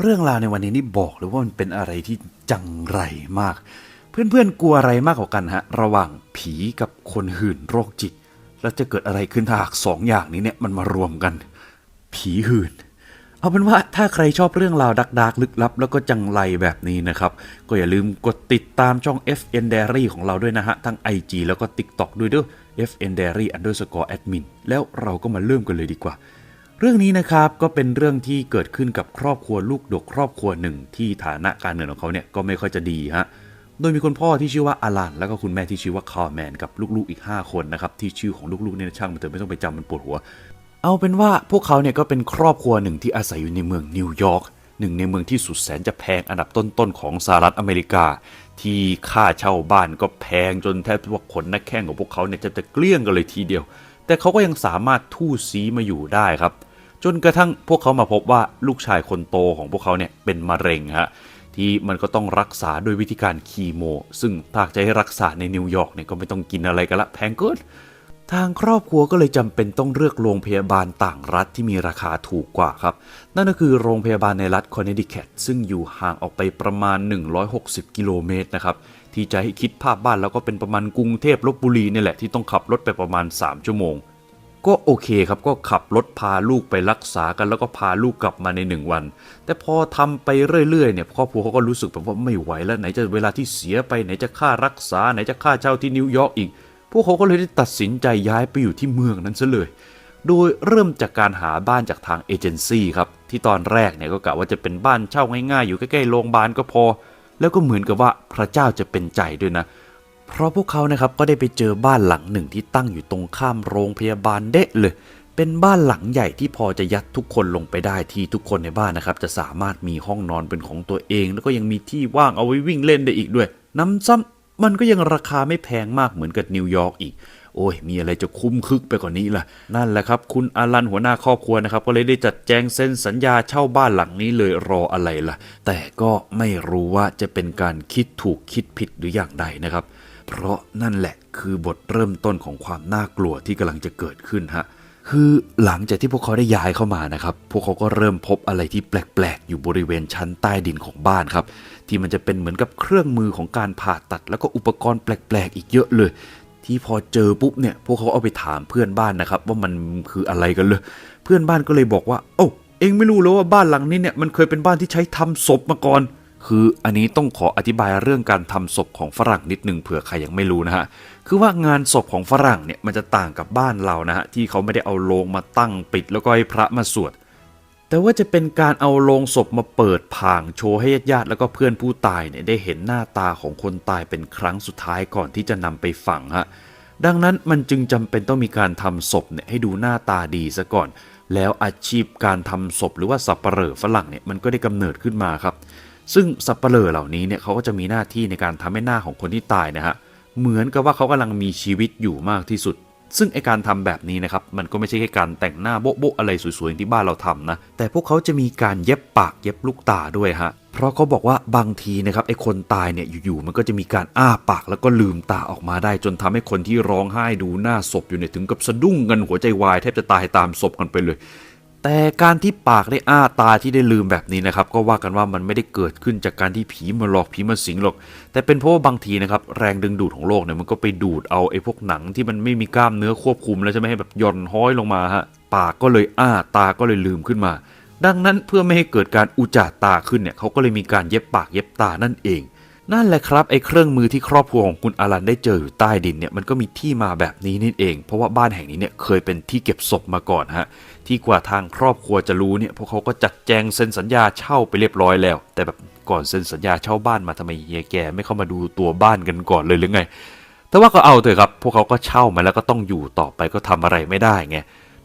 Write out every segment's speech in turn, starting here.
เรื่องราวในวันนี้นี่บอกเลยว่ามันเป็นอะไรที่จังไรมาก เพื่อนๆกลัวอะไรมากกว่ากันฮะ ระหว่างผีกับคนหื่นโรคจิต แล้วจะเกิดอะไรขึ้นถ้าหากสองอย่างนี้เนี่ยมันมารวมกัน ผีหื่นเอาเป็นว่าถ้าใครชอบเรื่องราวดักดักลึกลับ แล้วก็จังไรแบบนี้นะครับ ก็อย่าลืมกดติดตามช่อง FN Diary ของเราด้วยนะฮะ ทั้ง IG แล้วก็ TikTok ด้วยด้อ FN Diary underscore admin แล้วเราก็มาเริ่มกันเลยดีกว่า เรื่องนี้นะครับก็เป็นเรื่องที่เกิดขึ้นกับครอบครัวลูกดกครอบครัวหนึ่ง ที่ฐานะการเงินของเขาเนี่ยก็ไม่ค่อยจะดีฮะโดยมีคุณพ่อที่ชื่อว่าอาลันแล้วก็คุณแม่ที่ชื่อว่าคาร์แมนกับลูกๆอีก 5 คนนะครับที่ชื่อของลูกๆเนี่ยช่างมันเถอะไม่ต้องไปจำมันปวดหัว เอาเป็นว่าพวกเขาเนี่ยก็เป็นครอบครัวหนึ่งที่อาศัยอยู่ในเมืองนิวยอร์กหนึ่งในเมืองที่สุดแสนจะแพงอันดับต้นๆของสหรัฐอเมริกา ที่ค่าเช่าบ้านก็แพงจนแทบว่าขนนักแข้งของพวกเขาเนี่ยจะจะเกลี้ยงกันเลยทีเดียว แต่เขาก็ยังสามารถทู่ซีมาอยู่ได้ครับ จนกระทั่งพวกเขามาพบว่าลูกชายคนโตของพวกเขาเนี่ยเป็นมะเร็งฮะที่มันก็ต้องรักษาด้วยวิธีการคีโม ซึ่งถ้าจะให้รักษาในนิวยอร์กเนี่ยก็ไม่ต้องกินอะไรกันละแพงเกินทางครอบครัวก็เลยจำเป็นต้องเลือกโรงพยาบาลต่างรัฐที่มีราคาถูกกว่าครับ นั่นก็คือโรงพยาบาลในรัฐคอนเนติแคตซึ่งอยู่ห่างออกไปประมาณ 160 กิโลเมตรนะครับ ที่จะให้คิดภาพบ้านแล้วก็เป็นประมาณกรุงเทพลบบุรีนี่แหละที่ต้องขับรถไปประมาณ 3 ชั่วโมง ก็โอเคครับก็ขับรถพาลูกไปรักษากันแล้วก็พาลูกกลับมาในหนึ่งวัน แต่พอทำไปเรื่อยๆเนี่ยครอบครัวเขาก็รู้สึกแบบว่าไม่ไหวแล้วไหนจะเวลาที่เสียไปไหนจะค่ารักษาไหนจะค่าเช่าที่นิวยอร์กอีก พวกเขาก็เลยได้ตัดสินใจย้ายไปอยู่ที่เมืองนั้นซะเลยโดยเริ่มจากการหาบ้านจากทางเอเจนซี่ครับ ที่ตอนแรกเนี่ยก็กะว่าจะเป็นบ้านเช่าง่ายๆ อยู่ใกล้ๆโรงพยาบาลก็พอ แล้วก็เหมือนกับว่าพระเจ้าจะเป็นใจด้วยนะ เพราะพวกเขานะครับก็ได้ไปเจอบ้านหลังหนึ่งที่ตั้งอยู่ตรงข้ามโรงพยาบาลเดะเลย เป็นบ้านหลังใหญ่ที่พอจะยัดทุกคนลงไปได้ที่ทุกคนในบ้านนะครับจะสามารถมีห้องนอนเป็นของตัวเอง แล้วก็ยังมีที่ว่างเอาไว้วิ่งเล่นได้อีกด้วย น้ำซ้ำมันก็ยังราคาไม่แพงมากเหมือนกับนิวยอร์กอีก โอ้ย มีอะไรจะคุ้มคึกไปกว่านี้ล่ะ นั่นแหละครับ คุณอารันหัวหน้าครอบครัวนะครับ ก็เลยได้จัดแจงเซ็นสัญญาเช่าบ้านหลังนี้เลยรออะไรล่ะ แต่ก็ไม่รู้ว่าจะเป็นการคิดถูกคิดผิดหรืออย่างใดนะครับ เพราะนั่นแหละคือบทเริ่มต้นของความน่ากลัวที่กำลังจะเกิดขึ้นฮะคือหลังจากที่พวกเขาได้ย้ายเข้ามานะครับ พวกเขาก็เริ่มพบอะไรที่แปลกๆ อยู่บริเวณชั้นใต้ดินของบ้านครับ ที่มันจะเป็นเหมือนกับเครื่องมือของการผ่าตัด แล้วก็อุปกรณ์แปลกๆ อีกเยอะเลย ที่พอเจอปุ๊บเนี่ยพวกเขาเอาไปถามเพื่อนบ้านนะครับ ว่ามันคืออะไรกันเลย เพื่อนบ้านก็เลยบอกว่า โอ้เองไม่รู้แล้วว่าบ้านหลังนี้เนี่ยมันเคยเป็นบ้านที่ใช้ทำศพมาก่อน คืออันนี้ต้องขออธิบายเรื่องการทำศพของฝรั่งนิดนึงเผื่อใครยังไม่รู้นะฮะคือว่างานศพของฝรั่งเนี่ยมันจะต่างกับบ้านเรานะฮะที่เขาไม่ได้เอาโลงมาตั้งปิดแล้วก็ให้พระมาสวด แต่ว่าจะเป็นการเอาโลงศพมาเปิดผางโชว์ให้ญาติๆแล้วก็เพื่อนผู้ตายเนี่ยได้เห็นหน้าตาของคนตายเป็นครั้งสุดท้ายก่อนที่จะนำไปฝังฮะดังนั้นมันจึงจำเป็นต้องมีการทำศพเนี่ยให้ดูหน้าตาดีซะก่อน แล้วอาชีพการทำศพหรือว่าสับปะเหร่อฝรั่งเนี่ยมันก็ได้กำเนิดขึ้นมาครับ ซึ่งสับปะเหร่อเหล่านี้เนี่ยเขาก็จะมีหน้าที่ในการทำให้หน้าของคนที่ตายนะฮะเหมือนกับว่าเขากำลังมีชีวิตอยู่มากที่สุด ซึ่งไอการทำแบบนี้นะครับมันก็ไม่ใช่แค่การแต่งหน้าโบ๊ะอะไรสวยๆอย่างที่บ้านเราทำนะแต่พวกเขาจะมีการเย็บปากเย็บลูกตาด้วยฮะเพราะเขาบอกว่าบางทีนะครับไอคนตายเนี่ยอยู่ๆมันก็จะมีการอ้าปากแล้วก็ลืมตาออกมาได้ จนทำให้คนที่ร้องไห้ดูหน้าศพอยู่เนี่ยถึงกับสะดุ้งกันหัวใจวายแทบจะตายตามศพกันไปเลย แต่การที่ปากได้อ้าตาที่ได้ลืมแบบนี้นะครับก็ว่ากันว่ามันไม่ได้เกิดขึ้นจากการที่ผีมาหลอกผีมาสิงหรอก แต่เป็นเพราะว่าบางทีนะครับแรงดึงดูดของโลกเนี่ยมันก็ไปดูดเอาไอ้พวกหนังที่มันไม่มีกล้ามเนื้อควบคุมแล้วใช่ไหมให้แบบย่อนห้อยลงมาฮะปากก็เลยอ้าตาก็เลยลืมขึ้นมา ดังนั้นเพื่อไม่ให้เกิดการอุจจาตาขึ้นเนี่ยเขาก็เลยมีการเย็บปากเย็บตานั่นเอง นั่นแหละครับไอ้เครื่องมือที่ครอบครัวของคุณอารันได้เจออยู่ใต้ดินเนี่ยมันก็มีที่มาแบบนี้นี่เอง เพราะว่าบ้านแห่งนี้เนี่ยเคยเป็นที่เก็บศพมาก่อนฮะที่กว่าทางครอบครัวจะรู้เนี่ยพวกเขาก็จัดแจงเซ็นสัญญาเช่าไปเรียบร้อยแล้ว แต่แบบก่อนเซ็นสัญญาเช่าบ้านมาทำไมเฮียแกไม่เข้ามาดูตัวบ้านกันก่อนเลยหรือไง แต่ว่าก็เอาเถอะครับ พวกเขาก็เช่ามาแล้วก็ต้องอยู่ต่อไปก็ทำอะไรไม่ได้ไง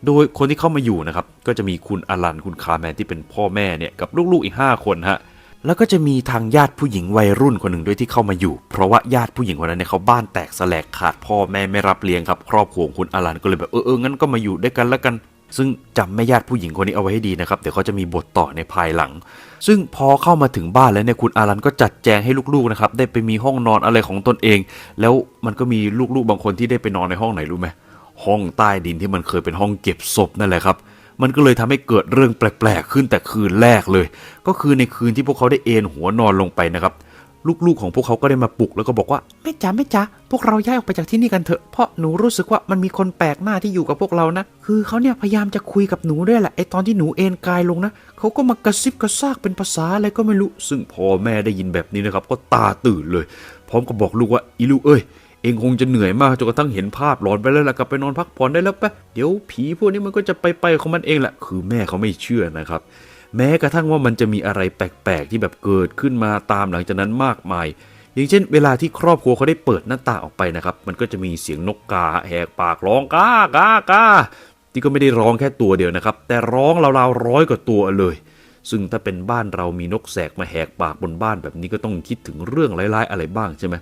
โดยคนที่เข้ามาอยู่นะครับก็จะมีคุณอลันคุณคาร์แมนที่เป็นพ่อแม่เนี่ยกับลูกๆอีก 5 คนฮะ แล้วก็จะมีทางญาติผู้หญิงวัยรุ่นคนหนึ่งด้วยที่เข้ามาอยู่ เพราะว่าญาติผู้หญิงคนนั้นเนี่ยเขาบ้านแตกสลกขาดพ่อแม่ไม่รับเลี้ยงครับครอบครัวของคุณอลันก็เลยแบบเออเอองั้นก็มาอยู่ด้วยกันแล้วกัน ซึ่งจำแม่ญาติผู้หญิงคนนี้เอาไว้ให้ดีนะครับเดี๋ยวเขาจะมีบทต่อในภายหลัง ซึ่งพอเข้ามาถึงบ้านแล้วเนี่ยคุณอารันก็จัดแจงให้ลูกๆนะครับได้ไปมีห้องนอนอะไรของตนเอง แล้วมันก็มีลูกๆบางคนที่ได้ไปนอนในห้องไหนรู้ไหมห้องใต้ดินที่มันเคยเป็นห้องเก็บศพนั่นแหละครับ มันก็เลยทำให้เกิดเรื่องแปลกๆขึ้นแต่คืนแรกเลย ก็คือในคืนที่พวกเขาได้เอนหัวนอนลงไปนะครับ ลูกๆของพวกเขาก็ได้มาปลุกแล้วก็บอกว่าแม่จ๋าแม่จ๋าพวกเราย้ายออกไปจากที่นี่กันเถอะเพราะหนูรู้สึกว่ามันมีคนแปลกหน้าที่อยู่กับพวกเรานะ คือเขาเนี่ยพยายามจะคุยกับหนูด้วยแหละไอตอนที่หนูเอนกายลงนะเขาก็มากระซิบกระซากเป็นภาษาอะไรก็ไม่รู้ ซึ่งพ่อแม่ได้ยินแบบนี้นะครับ ก็ตาตื่นเลย พร้อมกับบอกลูกว่าอีลูกเอ้ย เองคงจะเหนื่อยมากจนกระทั่งเห็นภาพหลอนไปแล้วล่ะกลับไปนอนพักผ่อนได้แล้วปะเดี๋ยวผีพวกนี้มันก็จะไปไปของมันเองแหละคือแม่เขาไม่เชื่อนะครับ แม้กระทั่งว่ามันจะมีอะไรแปลกๆที่แบบเกิดขึ้นมาตามหลังจากนั้นมากมาย อย่างเช่น เวลาที่ครอบครัวเขาได้เปิดหน้าต่างออกไปนะครับ มันก็จะมีเสียงนกกาแหกปากร้องกากากาที่ก็ไม่ได้ร้องแค่ตัวเดียวนะครับ แต่ร้องราวๆร้อยกว่าตัวเลย ซึ่งถ้าเป็นบ้านเรามีนกแสกมาแหกปากบนบ้านแบบนี้ก็ต้องคิดถึงเรื่องร้ายๆอะไรบ้างใช่ไหม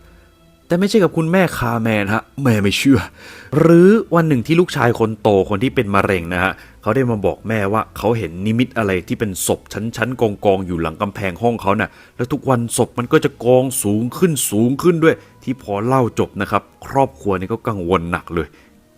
แต่ไม่ใช่กับคุณแม่คาแมนฮะแม่ไม่เชื่อ หรือวันหนึ่งที่ลูกชายคนโตคนที่เป็นมะเร็งนะฮะเขาได้มาบอกแม่ว่าเขาเห็นนิมิตอะไรที่เป็นศพชั้นๆกองกองอยู่หลังกำแพงห้องเขาน่ะ แล้วทุกวันศพมันก็จะกองสูงขึ้นสูงขึ้นด้วย ที่พอเล่าจบนะครับ ครอบครัวนี่ก็กังวลหนักเลย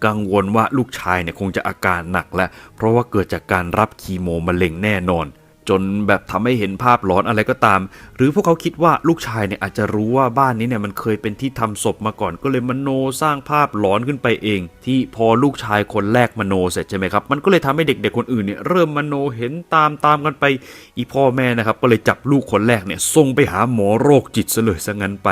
กังวลว่าลูกชายเนี่ยคงจะอาการหนักแล้วเพราะว่าเกิดจากการรับคีโมมะเร็งแน่นอน จนแบบทำให้เห็นภาพหลอนอะไรก็ตาม หรือพวกเขาคิดว่าลูกชายเนี่ยอาจจะรู้ว่าบ้านนี้เนี่ยมันเคยเป็นที่ทำศพมาก่อนก็เลยมโนสร้างภาพหลอนขึ้นไปเอง ที่พอลูกชายคนแรกมโนเสร็จใช่ไหมครับมันก็เลยทำให้เด็กๆคนอื่นเนี่ยเริ่มมโนเห็นตามตามกันไป อีพ่อแม่นะครับก็เลยจับลูกคนแรกเนี่ยส่งไปหาหมอโรคจิตซะเลยซะงั้นไป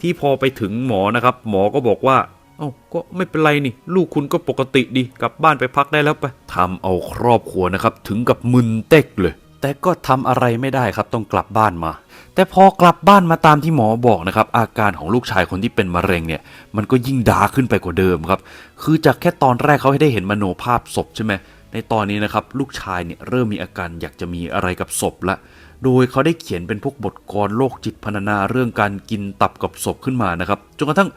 ที่พอไปถึงหมอนะครับ หมอก็บอกว่าเอ้าก็ไม่เป็นไรนี่ ลูกคุณก็ปกติดี กลับบ้านไปพักได้แล้วไปทำเอาครอบครัวนะครับ ถึงกับมึนเต็กเลย แต่ก็ทำอะไรไม่ได้ครับต้องกลับบ้านมา แต่พอกลับบ้านมาตามที่หมอบอกนะครับ อาการของลูกชายคนที่เป็นมะเร็งเนี่ย มันก็ยิ่งดาขึ้นไปกว่าเดิมครับ คือจากแค่ตอนแรกเขาให้ได้เห็นมโนภาพศพใช่ไหมในตอนนี้นะครับลูกชายเนี่ยเริ่มมีอาการอยากจะมีอะไรกับศพละ โดยเขาได้เขียนเป็นพวกบทกรโรคจิตพรรณนาเรื่องการกินตับกับศพขึ้นมานะครับจนกระทั่ง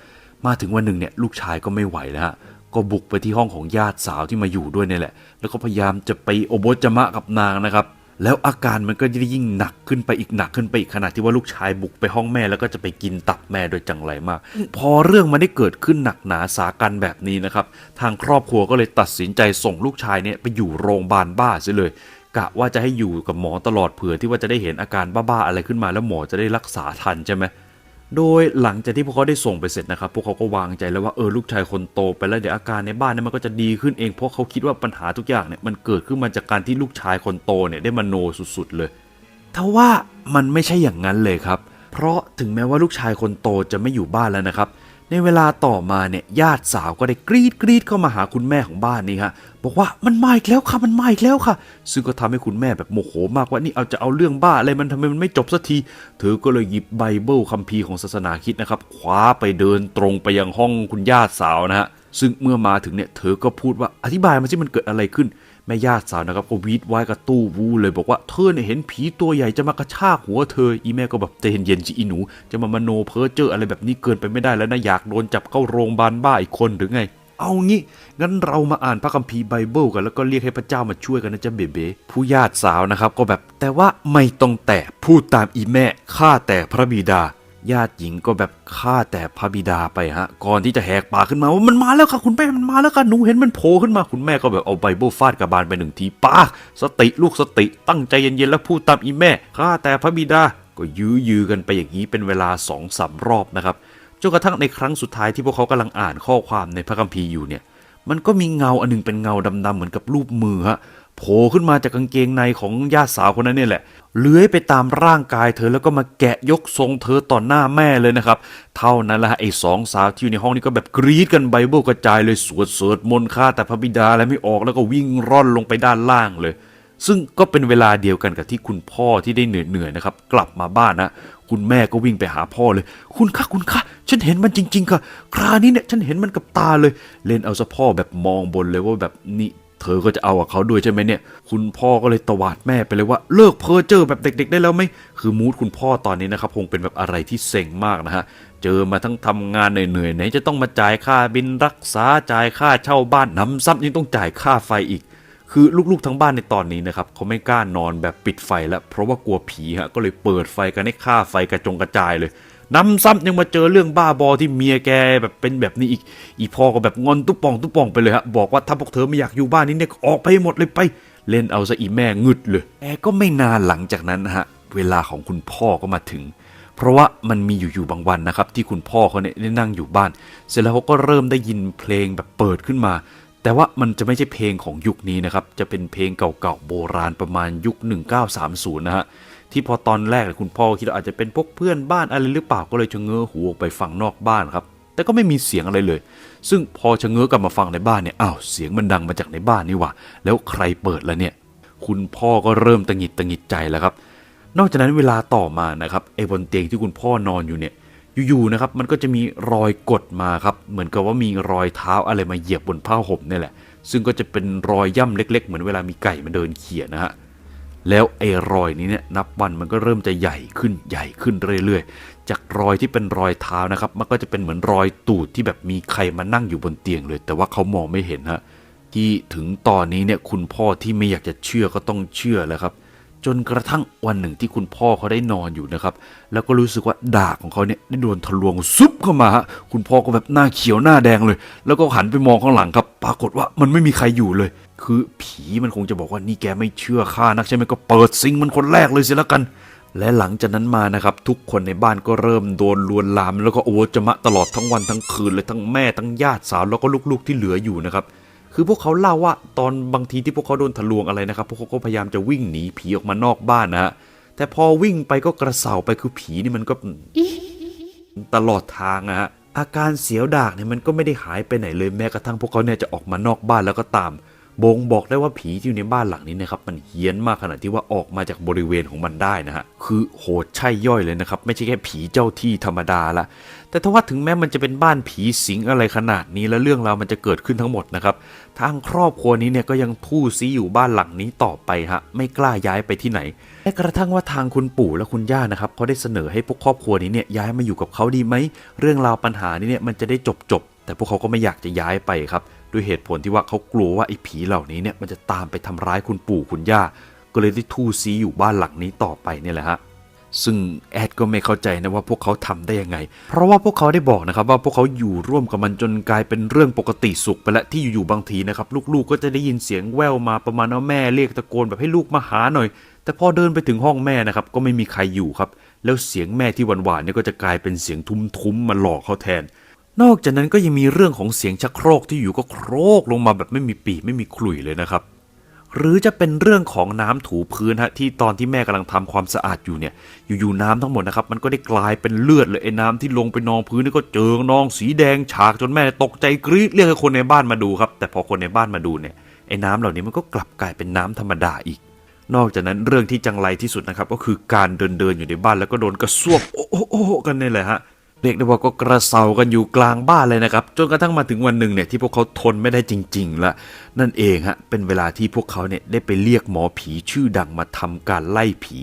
มาถึงวันหนึ่งเนี่ยลูกชายก็ไม่ไหวแล้วฮะก็บุกไปที่ห้องของญาติสาวที่มาอยู่ด้วยนี่แหละ แล้วก็พยายามจะไปโอบจมะกับนางนะครับ แล้วอาการมันก็จะยิ่งหนักขึ้นไปอีกหนักขึ้นไปอีกขนาดที่ว่าลูกชายบุกไปห้องแม่แล้วก็จะไปกินตับแม่โดยจังไรมาก พอเรื่องมันได้เกิดขึ้นหนักหนาสากันแบบนี้นะครับ ทางครอบครัวก็เลยตัดสินใจส่งลูกชายเนี่ยไปอยู่โรงพยาบาลบ้าเสียเลยกะว่าจะให้อยู่กับหมอตลอดเผื่อที่ว่าจะได้เห็นอาการบ้าๆอะไรขึ้นมาแล้วหมอจะได้รักษาทันใช่ไหม โดยหลังจากที่พวกเขาได้ส่งไปเสร็จนะครับ พวกเขาก็วางใจแล้วว่าเออลูกชายคนโตไปแล้วเดี๋ยวอาการในบ้านเนี่ยมันก็จะดีขึ้นเอง เพราะเขาคิดว่าปัญหาทุกอย่างเนี่ยมันเกิดขึ้นมาจากการที่ลูกชายคนโตเนี่ยได้มโนสุดๆเลยทว่ามันไม่ใช่อย่างนั้นเลยครับ เพราะถึงแม้ว่าลูกชายคนโตจะไม่อยู่บ้านแล้วนะครับ ในเวลาต่อมาเนี่ยญาติสาวก็ได้กรีดกรีดเข้ามาหาคุณแม่ของบ้านนี้ฮะบอกว่ามันมาอีกแล้วค่ะมันมาอีกแล้วค่ะ ซึ่งก็ทำให้คุณแม่แบบโมโหมากว่านี่เอาจะเอาเรื่องบ้าอะไรมันทำไมมันไม่จบสักที เธอก็เลยหยิบไบเบิลคัมภีร์ของศาสนาคิดนะครับคว้าไปเดินตรงไปยังห้องคุณญาติสาวนะฮะ ซึ่งเมื่อมาถึงเนี่ยเธอก็พูดว่าอธิบายมาสิมันเกิดอะไรขึ้น แม่ญาติสาวนะครับก็วีดไว้กับตู้วูเลยบอกว่าเธอเนี่ยเห็นผีตัวใหญ่จะมากระชากหัวเธอ อีแม่ก็แบบใจเย็นๆสิอีหนู จะมามโนเพ้อเจออะไรแบบนี้เกินไปไม่ได้แล้วนะอยากโดนจับเข้าโรงพยาบาลบ้าอีกคนหรือไงเอางี้ งั้นเรามาอ่านพระคัมภีร์ไบเบิลกันแล้วก็เรียกให้พระเจ้ามาช่วยกันนะจ๊ะเบเบผู้ญาติสาวนะครับก็แบบแต่ว่าไม่ต้องแต่พูดตามอีแม่ข้าแต่พระบิดา ญาติหญิงก็แบบฆ่าแต่พระบิดาไปฮะ ก่อนที่จะแหกปากขึ้นมาว่ามันมาแล้วค่ะคุณแม่มันมาแล้วค่ะหนูเห็นมันโผล่ขึ้นมาคุณแม่ก็แบบเอาไบเบิลฟาดกระบาลไปหนึ่งทีป้าสติลูกสติตั้งใจเย็นๆแล้วพูดตามอีแม่ฆ่าแต่พระบิดาก็ยื้อยื้อกันไปอย่างนี้เป็นเวลาสองสามรอบนะครับจนกระทั่งในครั้งสุดท้ายที่พวกเขากำลังอ่านข้อความในพระคัมภีร์อยู่เนี่ย มันก็มีเงาอันหนึงเป็นเงาดำๆเหมือนกับรูปมือฮะ โผล่ขึ้นมาจากกางเกงในของญาติสาวคนนั้นเนี่ยแหละเลื้อยไปตามร่างกายเธอแล้วก็มาแกะยกทรงเธอต่อหน้าแม่เลยนะครับ เท่านั้นแหละฮะไอ้สองสาวที่อยู่ในห้องนี้ก็แบบกรี๊ดกันไบเบิลกระจายเลยสวดเสวดมนต์ฆ่าแต่พระบิดาอะไรไม่ออกแล้วก็วิ่งร่อนลงไปด้านล่างเลย ซึ่งก็เป็นเวลาเดียวกันกับที่คุณพ่อที่ได้เหนื่อยๆนะครับ กลับมาบ้านนะคุณแม่ก็วิ่งไปหาพ่อเลย คุณคะคุณคะฉันเห็นมันจริง ๆ ค่ะ คราวนี้เนี่ยฉันเห็นมันกับตาเลย เลนเอาซะพ่อแบบมองบนเลยว่าแบบนี่ เธอก็จะเอากับเขาด้วยใช่ไหมเนี่ย คุณพ่อก็เลยตวาดแม่ไปเลยว่าเลิกเพ้อเจอแบบเด็ก ๆ ได้แล้วไหมคือมูดคุณพ่อตอนนี้นะครับคงเป็นแบบอะไรที่เซ็งมากนะฮะเจอมาทั้งทำงานเหนื่อยๆไหนจะต้องมาจ่ายค่าบินรักษาจ่ายค่าเช่าบ้านน้ำซ้ำยังต้องจ่ายค่าไฟอีก คือลูกๆทั้งบ้านในตอนนี้นะครับเขาไม่กล้านอนแบบปิดไฟแล้วเพราะว่ากลัวผีฮะก็เลยเปิดไฟกันให้ค่าไฟกระจงกระจายเลย น้ำซ้ำยังมาเจอเรื่องบ้าบอที่เมียแกแบบเป็นแบบนี้อีก อีพ่อก็แบบงอนตุ๊บปองตุ๊บปองไปเลยฮะ บอกว่าถ้าพวกเธอไม่อยากอยู่บ้านนี้เนี่ยออกไปหมดเลยไป เล่นเอาซะอีแม่งึดเลยแต่ก็ไม่นานหลังจากนั้นฮะ เวลาของคุณพ่อก็มาถึง เพราะว่ามันมีอยู่ๆบางวันนะครับ ที่คุณพ่อเขาเนี่ยได้นั่งอยู่บ้าน เสร็จแล้วเขาก็เริ่มได้ยินเพลงแบบเปิดขึ้นมา แต่ว่ามันจะไม่ใช่เพลงของยุคนี้นะครับ จะเป็นเพลงเก่าๆโบราณประมาณยุค 1930นะฮะ ที่พอตอนแรกเนี่ยคุณพ่อคิดว่าอาจจะเป็นพวกเพื่อนบ้านอะไรหรือเปล่าก็เลยชะเง้อหูออกไปฟังนอกบ้านครับ แต่ก็ไม่มีเสียงอะไรเลย ซึ่งพอชะเง้อกลับมาฟังในบ้านเนี่ยอ้าวเสียงมันดังมาจากในบ้านนี่หว่า แล้วใครเปิดแล้วเนี่ย คุณพ่อก็เริ่มตังหิดตังหงิดใจแล้วครับ นอกจากนั้นเวลาต่อมานะครับไอ้บนเตียงที่คุณพ่อนอนอยู่เนี่ยอยู่ๆนะครับมันก็จะมีรอยกดมาครับ เหมือนกับว่ามีรอยเท้าอะไรมาเหยียบบนผ้าห่มนี่แหละ ซึ่งก็จะเป็นรอยย่ำเล็ก ๆ เหมือนเวลามีไก่มาเดินเขี่ยนะฮะ แล้วไอ้รอยนี้เนี่ยนับวันมันก็เริ่มจะใหญ่ขึ้นใหญ่ขึ้นเรื่อยๆ จากรอยที่เป็นรอยเท้านะครับ มันก็จะเป็นเหมือนรอยตูดที่แบบมีใครมานั่งอยู่บนเตียงเลย แต่ว่าเขามองไม่เห็นฮะที่ถึงตอนนี้เนี่ยคุณพ่อที่ไม่อยากจะเชื่อก็ต้องเชื่อแล้วครับ จนกระทั่งวันหนึ่งที่คุณพ่อเขาได้นอนอยู่นะครับ แล้วก็รู้สึกว่าดากของเขาเนี่ยได้โดนทะลวงซุบเข้ามาฮะคุณพ่อก็แบบหน้าเขียวหน้าแดงเลย แล้วก็หันไปมองข้างหลังครับ ปรากฏว่ามันไม่มีใครอยู่เลย คือผีมันคงจะบอกว่านี่แกไม่เชื่อข้านักใช่ไหมก็เปิดซิงมันคนแรกเลยสิแล้วกัน และหลังจากนั้นมานะครับ ทุกคนในบ้านก็เริ่มโดนลวนลาม แล้วก็โอวจะมะตลอดทั้งวันทั้งคืนเลยทั้งแม่ทั้งญาติสาวแล้วก็ลูกๆที่เหลืออยู่นะครับคือพวกเขาเล่าว่าตอนบางทีที่พวกเขาโดนทะลวงอะไรนะครับ พวกเขาก็พยายามจะวิ่งหนีผีออกมานอกบ้านนะฮะแต่พอวิ่งไปก็กระเสาไปคือผีนี่มันก็ตลอดทางอะฮะอาการเสียวดากเนี่ยมันก็ไม่ได้หายไปไหนเลยแม้กระทั่งพวกเขาเนี่ยจะออกมานอกบ้านแล้วก็ตาม บ่งบอกได้ว่าผีที่อยู่ในบ้านหลังนี้นะครับมันเฮี้ยนมากขนาดที่ว่าออกมาจากบริเวณของมันได้นะฮะคือโหดใช่ย่อยเลยนะครับไม่ใช่แค่ผีเจ้าที่ธรรมดาละแต่ถ้าว่าถึงแม้มันจะเป็นบ้านผีสิงอะไรขนาดนี้แล้วเรื่องราวมันจะเกิดขึ้นทั้งหมดนะครับทางครอบครัวนี้เนี่ยก็ยังทู่ซีอยู่บ้านหลังนี้ต่อไปฮะไม่กล้าย้ายไปที่ไหนและกระทั่งว่าทางคุณปู่และคุณย่านะครับเขาได้เสนอให้พวกครอบครัวนี้เนี่ยย้ายมาอยู่กับเขาดีไหมเรื่องราวปัญหานี้เนี่ยมันจะได้จบจบแต่พวกเขาก็ไม่อยากจะย้ายไปครับ ด้วยเหตุผลที่ว่าเขากลัวว่าไอ้ผีเหล่านี้เนี่ยมันจะตามไปทำร้ายคุณปู่คุณย่า ก็เลยได้ทู่ซีอยู่บ้านหลังนี้ต่อไปเนี่ยแหละฮะซึ่งแอดก็ไม่เข้าใจนะว่าพวกเขาทำได้ยังไง เพราะว่าพวกเขาได้บอกนะครับว่าพวกเขาอยู่ร่วมกับมันจนกลายเป็นเรื่องปกติสุขไปแล้วที่อยู่ๆบางทีนะครับลูกๆก็จะได้ยินเสียงแว่วมาประมาณว่าแม่เรียกตะโกนแบบให้ลูกมาหาหน่อย แต่พอเดินไปถึงห้องแม่นะครับก็ไม่มีใครอยู่ครับ แล้วเสียงแม่ที่หวานๆเนี่ยก็จะกลายเป็นเสียงทุ้มๆมาหลอกเขาแทน นอกจากนั้นก็ยังมีเรื่องของเสียงชักโครกที่อยู่ก็โครกลงมาแบบไม่มีปีไม่มีขลุ่ยเลยนะครับ หรือจะเป็นเรื่องของน้ำถูพื้นฮะที่ตอนที่แม่กำลังทำความสะอาดอยู่เนี่ยอยู่ๆน้ำทั้งหมดนะครับมันก็ได้กลายเป็นเลือดเลยไอ้น้ำที่ลงไปนองพื้นนี่ก็เจิงนองสีแดงฉากจนแม่ตกใจกรี๊ดเรียกให้คนในบ้านมาดูครับ แต่พอคนในบ้านมาดูเนี่ยไอ้น้ำเหล่านี้มันก็กลับกลายเป็นน้ำธรรมดาอีก นอกจากนั้นเรื่องที่จังไรที่สุดนะครับก็คือการเดินเดินๆอยู่ในบ้านแล้วก็โดนกระซวบโอ้โอ้กันนี่แหละฮะ เรียกได้ว่าก็กระเซากันอยู่กลางบ้านเลยนะครับ จนกระทั่งมาถึงวันหนึ่งเนี่ยที่พวกเขาทนไม่ได้จริงๆละนั่นเองฮะเป็นเวลาที่พวกเขาเนี่ยได้ไปเรียกหมอผีชื่อดังมาทำการไล่ผี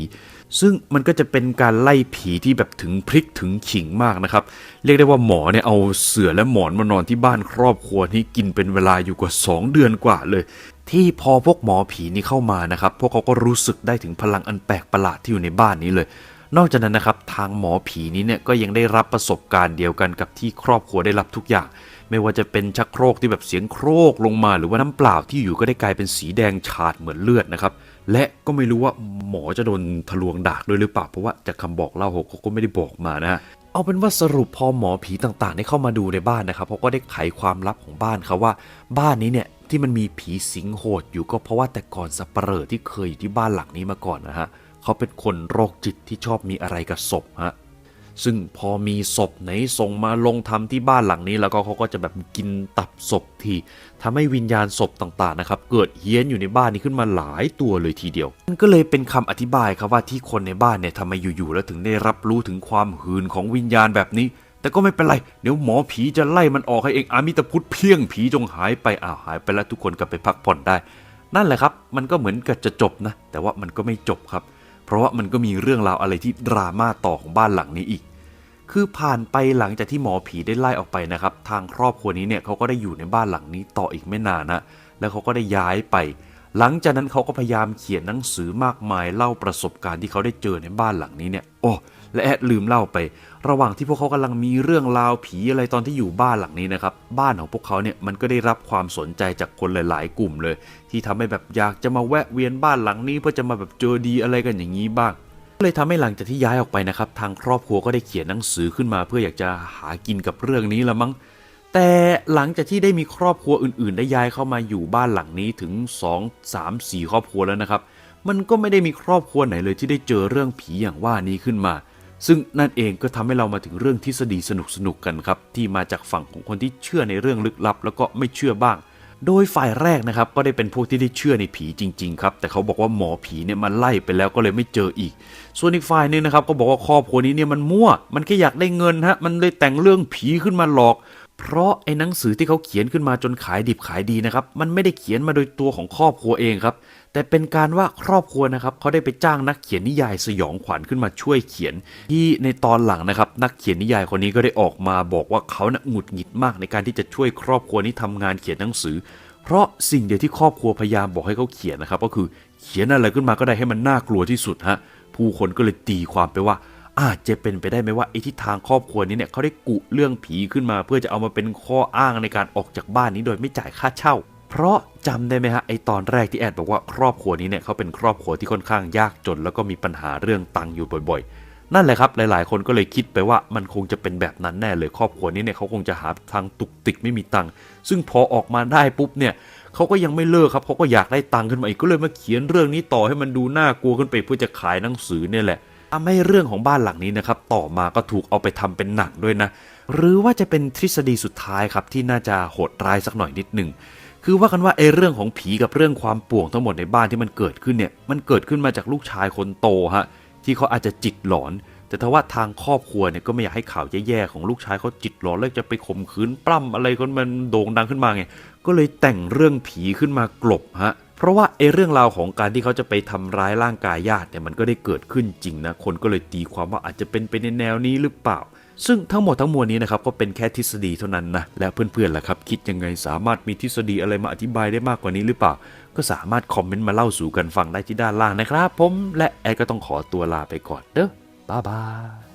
ซึ่งมันก็จะเป็นการไล่ผีที่แบบถึงพริกถึงขิงมากนะครับ เรียกได้ว่าหมอเนี่ยเอาเสื่อและหมอนมานอนที่บ้านครอบครัวนี้กินเป็นเวลาอยู่กว่า 2 เดือนกว่าเลย ที่พอพวกหมอผีนี้เข้ามานะครับ พวกเขาก็รู้สึกได้ถึงพลังอันแปลกประหลาดที่อยู่ในบ้านนี้เลย นอกจากนั้นนะครับทางหมอผีนี้เนี่ยก็ยังได้รับประสบการณ์เดียวกันกับที่ครอบครัวได้รับทุกอย่าง ไม่ว่าจะเป็นชักโครกที่แบบเสียงโครกลงมา หรือว่าน้ำเปล่าที่อยู่ก็ได้กลายเป็นสีแดงฉาดเหมือนเลือดนะครับและก็ไม่รู้ว่าหมอจะโดนทะลวงดากด้วยหรือเปล่าเพราะว่าจากคำบอกเล่าเขาก็ไม่ได้บอกมานะฮะเอาเป็นว่าสรุปพอหมอผีต่างๆ ได้เข้ามาดูในบ้านนะครับเขาก็ได้ไขความลับของบ้านเขาว่า บ้านนี้เนี่ยที่มันมีผีสิงโหดอยู่ก็เพราะว่าแต่ก่อนสับเปลอที่เคยอยู่ที่บ้านหลังนี้มาก่อนนะฮะ เขาเป็นคนโรคจิตที่ชอบมีอะไรกับศพฮะซึ่งพอมีศพไหนส่งมาลงทำที่บ้านหลังนี้ แล้วก็เขาก็จะแบบกินตับศพทีทำให้วิญญาณศพต่างๆนะครับ เกิดเฮี้ยนอยู่ในบ้านนี้ขึ้นมาหลายตัวเลยทีเดียวมันก็เลยเป็นคำอธิบายครับว่าที่คนในบ้านเนี่ยทำไมอยู่ๆแล้วถึงได้รับรู้ถึงความหืนของวิญญาณแบบนี้ แต่ก็ไม่เป็นไร เดี๋ยวหมอผีจะไล่มันออกให้เองอามิตพุทธเพียงผีจงหายไปอ้าวหายไปแล้วทุกคนก็ไปพักผ่อนได้ นั่นแหละครับ มันก็เหมือนกับจะจบนะ แต่ว่ามันก็ไม่จบครับ เพราะว่ามันก็มีเรื่องราวอะไรที่ดราม่าต่อของบ้านหลังนี้อีก คือผ่านไปหลังจากที่หมอผีได้ไล่ออกไปนะครับ ทางครอบครัวนี้เนี่ยเขาก็ได้อยู่ในบ้านหลังนี้ต่ออีกไม่นานนะ แล้วเขาก็ได้ย้ายไป หลังจากนั้นเขาก็พยายามเขียนหนังสือมากมายเล่าประสบการณ์ที่เขาได้เจอในบ้านหลังนี้เนี่ย โอ้และแอดลืมเล่าไป ระหว่างที่พวกเขากำลังมีเรื่องราวผีอะไรตอนที่อยู่บ้านหลังนี้นะครับ บ้านของพวกเขาเนี่ยมันก็ได้รับความสนใจจากคนหลาย ๆ กลุ่มเลย ที่ทำให้แบบอยากจะมาแวะเวียนบ้านหลังนี้เพื่อจะมาแบบเจอดีอะไรกันอย่างนี้บ้างก็เลยทำให้หลังจากที่ย้ายออกไปนะครับ ทางครอบครัวก็ได้เขียนหนังสือขึ้นมา เพื่ออยากจะหากินกับเรื่องนี้ละมั้ง แต่หลังจากที่ได้มีครอบครัวอื่น ๆ ได้ย้ายเข้ามาอยู่บ้านหลังนี้ถึง 2 3 4 ครอบครัวแล้วนะครับ มันก็ไม่ได้มีครอบครัวไหนเลยที่ได้เจอเรื่องผีอย่างว่านี้ขึ้นมา ซึ่งนั่นเองก็ทำให้เรามาถึงเรื่องทฤษฎีสนุกๆกันครับ ที่มาจากฝั่งของคนที่เชื่อในเรื่องลึกลับ แล้วก็ไม่เชื่อบ้าง โดยฝ่ายแรกนะครับก็ได้เป็นพวกที่ได้เชื่อในผีจริง ๆ ครับ แต่เขาบอกว่าหมอผีเนี่ยมันไล่ไปแล้วก็เลยไม่เจออีก ส่วนอีกฝ่ายนึงนะครับก็บอกว่าครอบครัวนี้เนี่ยมันมั่ว มันแค่อยากได้เงินฮะมันเลยแต่งเรื่องผีขึ้นมาหลอก เพราะไอ้หนังสือที่เขาเขียนขึ้นมาจนขายดิบขายดีนะครับ มันไม่ได้เขียนมาโดยตัวของครอบครัวเองครับ แต่เป็นการว่าครอบครัวนะครับเขาได้ไปจ้างนักเขียนนิยายสยองขวัญขึ้นมาช่วยเขียน ที่ในตอนหลังนะครับ นักเขียนนิยายคนนี้ก็ได้ออกมาบอกว่าเขานะ่ะหงุดหงิดมากในการที่จะช่วยครอบครัวนี้ทำงานเขียนหนังสือ เพราะสิ่งเดียวที่ครอบครัวพยายามบอกให้เขาเขียนนะครับ ก็คือเขียนอะไรขึ้นมาก็ได้ให้มันน่ากลัวที่สุดฮะผู้คนก็เลยตีความไปว่า อาจจะเป็นไปได้ไหมว่าไอ้ที่ทางครอบครัวนี้เนี่ยเขาได้กุเรื่องผีขึ้นมา เพื่อจะเอามาเป็นข้ออ้างในการออกจากบ้านนี้โดยไม่จ่ายค่าเช่า เพราะจำได้ไหมฮะไอตอนแรกที่แอดบอกว่าครอบครัวนี้เนี่ยเขาเป็นครอบครัวที่ค่อนข้างยากจน แล้วก็มีปัญหาเรื่องตังค์อยู่บ่อย ๆ นั่นแหละครับหลายๆ คนก็เลยคิดไปว่ามันคงจะเป็นแบบนั้นแน่เลยครอบครัวนี้เนี่ยเขาคงจะหาทางตุกติกไม่มีตังค์ซึ่งพอออกมาได้ปุ๊บเนี่ยเขาก็ยังไม่เลิกครับเขาก็อยากได้ตังค์ขึ้นมาอีกก็เลยมาเขียนเรื่องนี้ต่อให้มันดูน่ากลัวขึ้นไปเพื่อจะขายหนังสือเนี่ยแหละ ทำให้เรื่องของบ้านหลังนี้นะครับต่อมาก็ถูกเอาไปทำเป็นหนังด้วยนะ หรือว่าจะเป็นทฤษฎีสุดท้ายครับที่น่าจะโหดร้ายสักหน่อยนิดหนึ่งคือว่ากันว่าไอ้เรื่องของผีกับเรื่องความป่วงทั้งหมดในบ้านที่มันเกิดขึ้นเนี่ยมันเกิดขึ้นมาจากลูกชายคนโตฮะที่เขาอาจจะจิตหลอน แต่ถ้าว่าทางครอบครัวเนี่ยก็ไม่อยากให้ข่าวแย่ๆของลูกชายเขาจิตหลอนแล้วจะไปข่มขืนปล้ำอะไรคนมันโด่งดังขึ้นมาไงก็เลยแต่งเรื่องผีขึ้นมากลบฮะ เพราะว่าไอ้เรื่องราวของการที่เขาจะไปทำร้ายร่างกายญาติเนี่ยมันก็ได้เกิดขึ้นจริงนะคนก็เลยตีความว่าอาจจะเป็นไปในแนวนี้หรือเปล่า ซึ่งทั้งหมดทั้งมวลนี้นะครับก็เป็นแค่ทฤษฎีเท่านั้นนะและเพื่อนๆล่ะครับคิดยังไงสามารถมีทฤษฎีอะไรมาอธิบายได้มากกว่านี้หรือเปล่า ก็สามารถคอมเมนต์มาเล่าสู่กันฟังได้ที่ด้านล่างนะครับ ผมและแอดก็ต้องขอตัวลาไปก่อนเด้อบ๊ายบาย